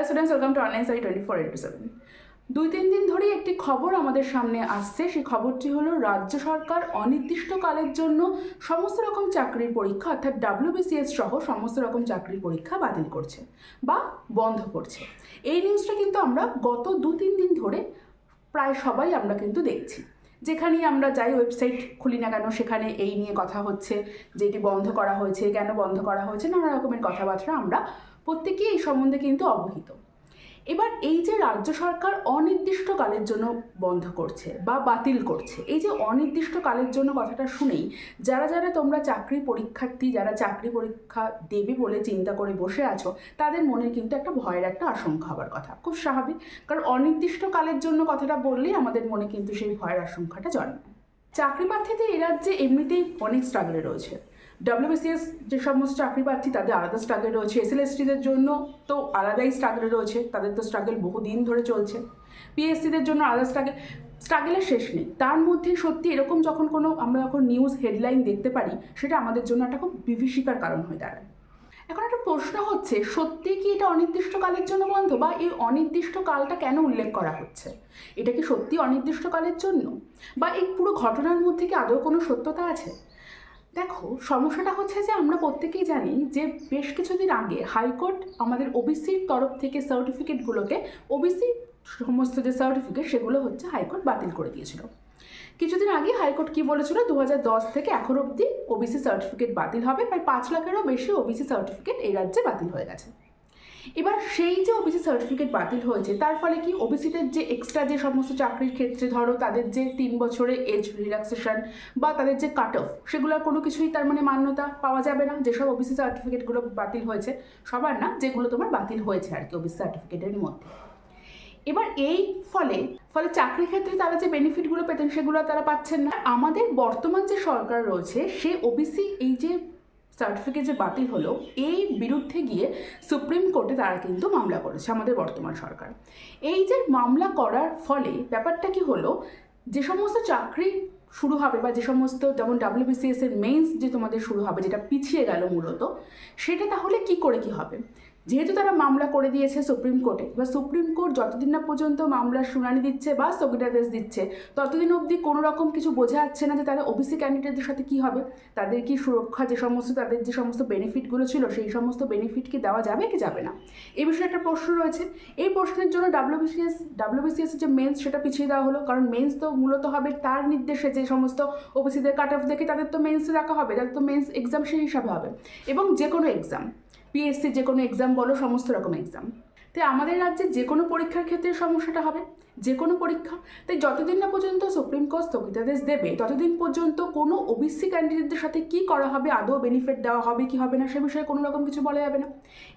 Hello students welcome to online study twenty four into seven দুই, তিন দিন ধরেই একটি খবর আমাদের সামনে আসছে। সেই খবরটি হলো, রাজ্য সরকার অনির্দিষ্টকালের জন্য সমস্ত রকম চাকরির পরীক্ষা, অর্থাৎ ডাব্লিউবিসিএস সহ সমস্ত রকম চাকরির পরীক্ষা বাতিল করছে বা বন্ধ করছে। এই নিউজটা কিন্তু আমরা গত দু, তিন দিন ধরে প্রায় সবাই আমরা কিন্তু দেখছি। যেখানেই আমরা যাই ওয়েবসাইট খুলি না কেন, সেখানে এই নিয়ে কথা হচ্ছে, যে এটি বন্ধ করা হয়েছে, কেন বন্ধ করা হয়েছে, নানা রকমের কথাবার্তা আমরা প্রত্যেকেই এই সম্বন্ধে কিন্তু অবহিত। এবার এই যে রাজ্য সরকার অনির্দিষ্টকালের জন্য বন্ধ করছে বা বাতিল করছে, এই যে অনির্দিষ্টকালের জন্য কথাটা শুনেই যারা যারা তোমরা চাকরি পরীক্ষার্থী, যারা চাকরি পরীক্ষা দেবে বলে চিন্তা করে বসে আছো, তাদের মনে কিন্তু একটা ভয়ের একটা আশঙ্কা হবার কথা। খুব স্বাভাবিক, কারণ অনির্দিষ্টকালের জন্য কথাটা বললেই আমাদের মনে কিন্তু সেই ভয়ের আশঙ্কাটা জন্মায়। চাকরি প্রার্থীদের এ রাজ্যে এমনিতেই অনেক স্ট্রাগলে রয়েছে। ডাব্লিউবিসিএস যে সমস্ত চাকরি প্রার্থী তাদের আলাদা স্ট্রাগল রয়েছে। এস এসএলএসটিদের জন্য তো আলাদাই স্ট্রাগল রয়েছে। তাদের তো স্ট্রাগল বহুদিন ধরে চলছে। পিএসসিদের জন্য আলাদা স্ট্রাগল স্ট্রাগলের শেষ নেই। তার মধ্যে সত্যি এরকম যখন কোনো আমরা যখন নিউজ হেডলাইন দেখতে পারি, সেটা আমাদের জন্য একটা খুব বিভীষিকার কারণ হয়ে দাঁড়ায়। এখন একটা প্রশ্ন হচ্ছে সত্যি কি এটা অনির্দিষ্টকালের জন্য বন্ধ বা এই অনির্দিষ্টকালটা কেন উল্লেখ করা হচ্ছে? এটা কি সত্যি অনির্দিষ্টকালের জন্য? বা এই পুরো ঘটনার মধ্যে কি আদৌ কোনো সত্যতা আছে? দেখো, সমস্যাটা হচ্ছে যে আমরা প্রত্যেকেই জানি যে বেশ কিছুদিন আগে হাইকোর্ট আমাদের ওবিসির তরফ থেকে সার্টিফিকেটগুলোকে ওবিসি সমস্ত যে সার্টিফিকেট সেগুলো হচ্ছে হাইকোর্ট বাতিল করে দিয়েছিল। কিছুদিন আগে হাইকোর্ট কি বলেছিল? দু থেকে এখন অবধি ওবিসি সার্টিফিকেট বাতিল হবে। প্রায় পাঁচ লাখেরও বেশি ওবিসি সার্টিফিকেট এই রাজ্যে বাতিল হয়ে গেছে। এবার সেই যে ওবিসি সার্টিফিকেট বাতিল হয়েছে, তার ফলে কি ওবিসিদের যে এক্সট্রা যে সমস্ত চাকরির ক্ষেত্রে ধরো তাদের যে তিন বছরের এজ রিল্যাক্সেশন বা তাদের যে কাট অফ সেগুলোর কোনো কিছুই তার মানে মান্যতা পাওয়া যাবে না। যেসব ওবিসি সার্টিফিকেটগুলো বাতিল হয়েছে, সবার না, যেগুলো তোমার বাতিল হয়েছে আর কি ওবিসি সার্টিফিকেটের মধ্যে। এবার এই ফলে ফলে চাকরি ক্ষেত্রে তারা যে বেনিফিটগুলো পেতেন, সেগুলো তারা পাচ্ছেন না। আমাদের বর্তমান যে সরকার রয়েছে, সে ওবিসি এই যে সার্টিফিকেট যে বাতিল হলো, এই বিরুদ্ধে গিয়ে সুপ্রিম কোর্টে তারা কিন্তু মামলা করেছে আমাদের বর্তমান সরকার। এই যে মামলা করার ফলে ব্যাপারটা কি হলো, যে সমস্ত চাকরি শুরু হবে বা যে সমস্ত যেমন ডাব্লিউবিসিএস এর মেন্স যে তোমাদের শুরু হবে, যেটা পিছিয়ে গেল মূলত, সেটা তাহলে কি করে কি হবে? যেহেতু তারা মামলা করে দিয়েছে সুপ্রিম কোর্টে বা সুপ্রিম কোর্ট যতদিন না পর্যন্ত মামলার শুনানি দিচ্ছে বা স্থগিতাদেশ দিচ্ছে, ততদিন অবধি কোনো রকম কিছু বোঝা যাচ্ছে না যে তাদের ওবিসি ক্যান্ডিডেটদের সাথে কী হবে, তাদের কি সুরক্ষা যে সমস্ত, তাদের যে সমস্ত বেনিফিটগুলো ছিল সেই সমস্ত বেনিফিট কি দেওয়া যাবে কি যাবে না? এই বিষয়ে একটা প্রশ্ন রয়েছে। এই প্রশ্নের জন্য ডাব্লিউবিসিএস ডাব্লিউবিসিএস যে মেন্স সেটা পিছিয়ে দেওয়া হলো, কারণ মেন্স তো মূলত হবে তার নির্দেশে যে সমস্ত ওবিসিদের কাট অফ দেখে তাদের তো মেন্সে রাখা হবে, তাদের তো মেন্স এক্সাম সেই হিসাবে হবে। এবং যে কোনো এক্সাম পিএসসি যে কোনো এক্সাম বলো, সমস্ত রকম এক্সাম তাই আমাদের রাজ্যে যে কোনো পরীক্ষার ক্ষেত্রে সমস্যাটা হবে। যে কোনো পরীক্ষা। তাই যতদিন না পর্যন্ত সুপ্রিম কোর্ট স্থগিতাদেশ দেবে, ততদিন পর্যন্ত কোনো ওবিসি ক্যান্ডিডেটদের সাথে কী করা হবে, আদৌ বেনিফিট দেওয়া হবে, কি হবে না, সে বিষয়ে কোনো রকম কিছু বলা যাবে না।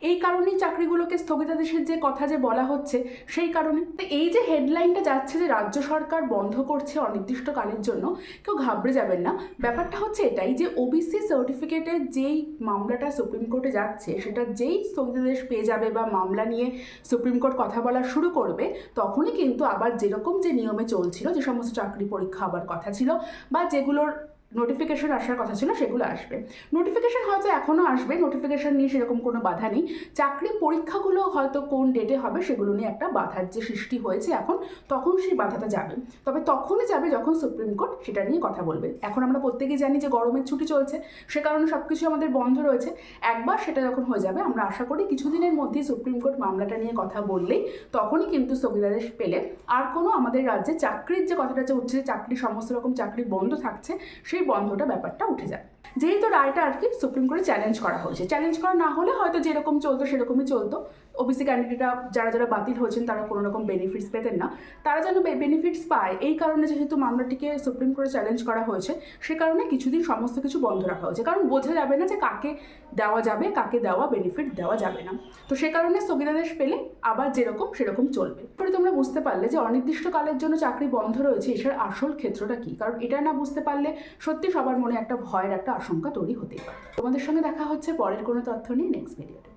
এই কারণেই চাকরিগুলোকে স্থগিতাদেশের যে কথা যে বলা হচ্ছে, সেই কারণে। তো এই যে হেডলাইনটা যাচ্ছে যে রাজ্য সরকার বন্ধ করছে অনির্দিষ্টকালের জন্য, কেউ ঘাবড়ে যাবেন না। ব্যাপারটা হচ্ছে এটাই যে ওবিসি সার্টিফিকেটের যেই মামলাটা সুপ্রিম কোর্টে যাচ্ছে, সেটা যেই স্থগিতাদেশ পেয়ে যাবে বা মামলা নিয়ে সুপ্রিম কোর্ট কথা বলা শুরু করবে, তখনই কিন্তু আবার যেরকম যে নিয়মে চলছিল যে সমস্ত চাকরি পরীক্ষা হবার কথা ছিল বা যেগুলোর নোটিফিকেশন আসার কথা ছিল, সেগুলো আসবে। নোটিফিকেশন হয়তো এখনও আসবে নোটিফিকেশন নিয়ে সেরকম কোনো বাধা নেই। চাকরি পরীক্ষাগুলো হয়তো কোন ডেটে হবে, সেগুলো নিয়ে একটা বাধার যে সৃষ্টি হয়েছে এখন, তখন সেই বাধাটা যাবে। তবে তখনই যাবে যখন সুপ্রিম কোর্ট সেটা নিয়ে কথা বলবে। এখন আমরা প্রত্যেকেই জানি যে গরমের ছুটি চলছে, সে কারণে সব কিছু আমাদের বন্ধ রয়েছে। একবার সেটা যখন হয়ে যাবে, আমরা আশা করি কিছুদিনের মধ্যেই সুপ্রিম কোর্ট মামলাটা নিয়ে কথা বললেই তখনই কিন্তু স্থগিতাদেশ পেলে। আর কোনো আমাদের রাজ্যে চাকরির যে কথাটা যে উঠছে, চাকরি সমস্ত রকম চাকরি বন্ধ থাকছে, সেই বন্ধটা ব্যাপারটা উঠে যায় যেহেতু রায়টা আর কি সুপ্রিম কোর্টে চ্যালেঞ্জ করা হয়েছে। চ্যালেঞ্জ করা না হলে হয়তো যেরকম চলতো সেরকমই চলতো। ওবিসি ক্যান্ডিডেটরা যারা যারা বাতিল হয়েছেন, তারা কোনো রকম বেনিফিটস পেতেন না। তারা যেন বেনিফিটস পায়, এই কারণে যেহেতু মামলাটিকে সুপ্রিম কোর্টে চ্যালেঞ্জ করা হয়েছে, সে কারণে কিছুদিন সমস্ত কিছু বন্ধ রাখা হয়েছে। কারণ বোঝা যাবে না যে কাকে দেওয়া যাবে, কাকে দেওয়া বেনিফিট দেওয়া যাবে না। তো সে কারণে স্থগিতাদেশ পেলে আবার যেরকম সেরকম চলবে। পরে তোমরা বুঝতে পারলে যে অনির্দিষ্টকালের জন্য চাকরি বন্ধ রয়েছে এটার আসল ক্ষেত্রটা কী? কারণ এটা না বুঝতে পারলে সত্যি সবার মনে একটা ভয়ের, একটা আশঙ্কা তৈরি হতেই পারে। তোমাদের সঙ্গে দেখা হচ্ছে পরের কোনো তথ্য নিয়ে নেক্সট ভিডিওতে